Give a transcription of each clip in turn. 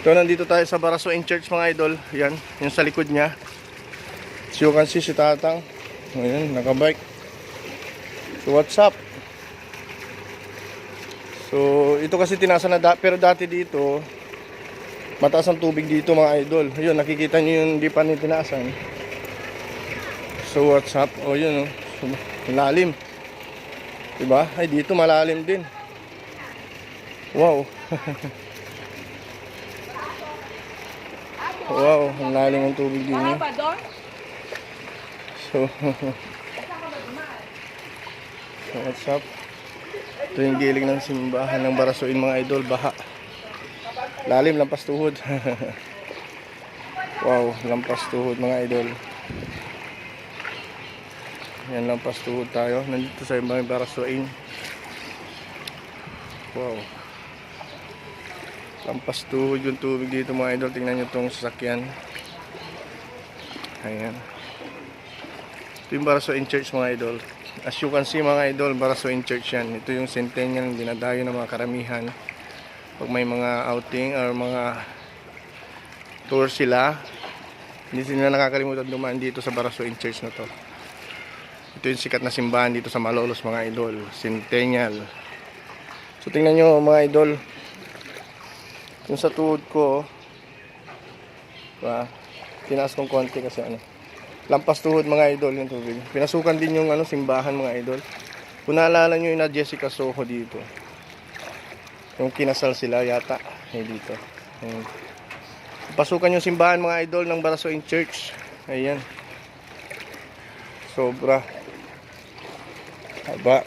So nandito tayo sa Barasoin Church mga idol. Yan, yung sa likod niya. So you can see si Tatang. Ayan, nakabike. So what's up? So ito kasi tinasa na da- pero dati dito mataas ang tubig dito mga idol. Ayun, nakikita niyo yung di pa ni tinasan. So what's up? Oh, yun oh. So, malalim. Diba? Ay dito malalim din. Wow. wow, ang lalim ng tubig din. eh. So, so what's up? Ito yung giling ng simbahan ng Barasuin mga idol, baha. Lalim, lampas tuhod. wow, lampas tuhod mga idol. Yan, lampas tuhod tayo. Nandito sa mga Barasuin. Wow. Lampas tuhod yung tubig dito mga idol. Tingnan nyo itong sasakyan. Ayan. Ito yung Barasoin Church mga idol. As you can see mga idol, Barasoin Church yan. Ito yung centennial na dinadayo ng mga karamihan. Pag may mga outing or mga tour sila, hindi sila nakakalimutan dumaan dito sa Barasoin Church na to. Ito yung sikat na simbahan dito sa Malolos mga idol. Centennial. So tingnan nyo mga idol. Yung sa tuhod ko, diba? tinaas kong konti kasi ano. Lampas tuhod mga idol yung tubig. Pinasukan din yung ano, simbahan mga idol. Kung naalala nyo yung na Jessica Soho dito. Yung kinasal sila yata. Eh, dito. Ayan. Pasukan yung simbahan mga idol ng Barasoin Church. Ayan. Sobra. Haba.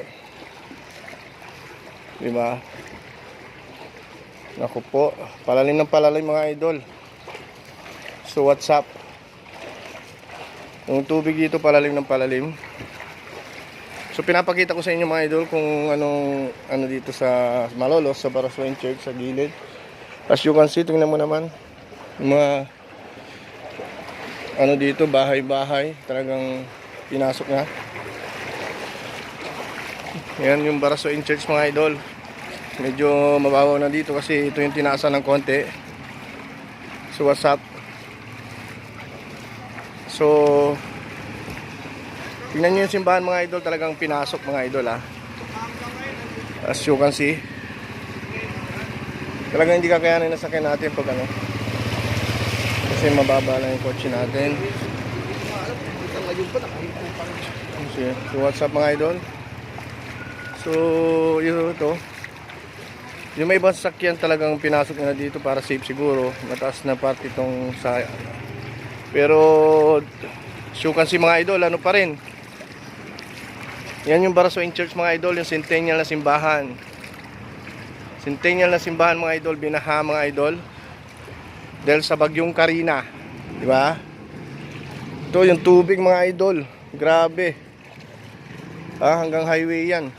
Diba? Naku po. Palalim ng palalim mga idol. So what's up? Yung tubig dito palalim ng palalim. So pinapakita ko sa inyo mga idol kung anong ano dito sa Malolos sa Baraswain Church sa gilid. As you can see, tingnan mo naman mga ano dito, bahay-bahay. Talagang pinasok na. Yan yung Baraswain Church mga idol. Medyo mababaw na dito kasi ito yung tinaasan ng konti. So what's up? So Tingnan nyo yung simbahan mga idol, talagang pinasok mga idol ha. As you can see. Talagang hindi kakayanin na sakyan natin pag ano. Kasi mababa lang yung kotse natin. So what's up mga idol? So, yun ito. Yung may ibang sasakyan talagang pinasok na dito para safe siguro. Mataas na parte itong sa... Pero, can see mga idol, ano pa rin. Yan yung Barasoin Church mga idol, yung centennial na simbahan. Centennial na simbahan mga idol, binaha mga idol. Dahil sa bagyong Karina. Di ba? Ito yung tubig mga idol. Grabe. Ah, hanggang highway yan.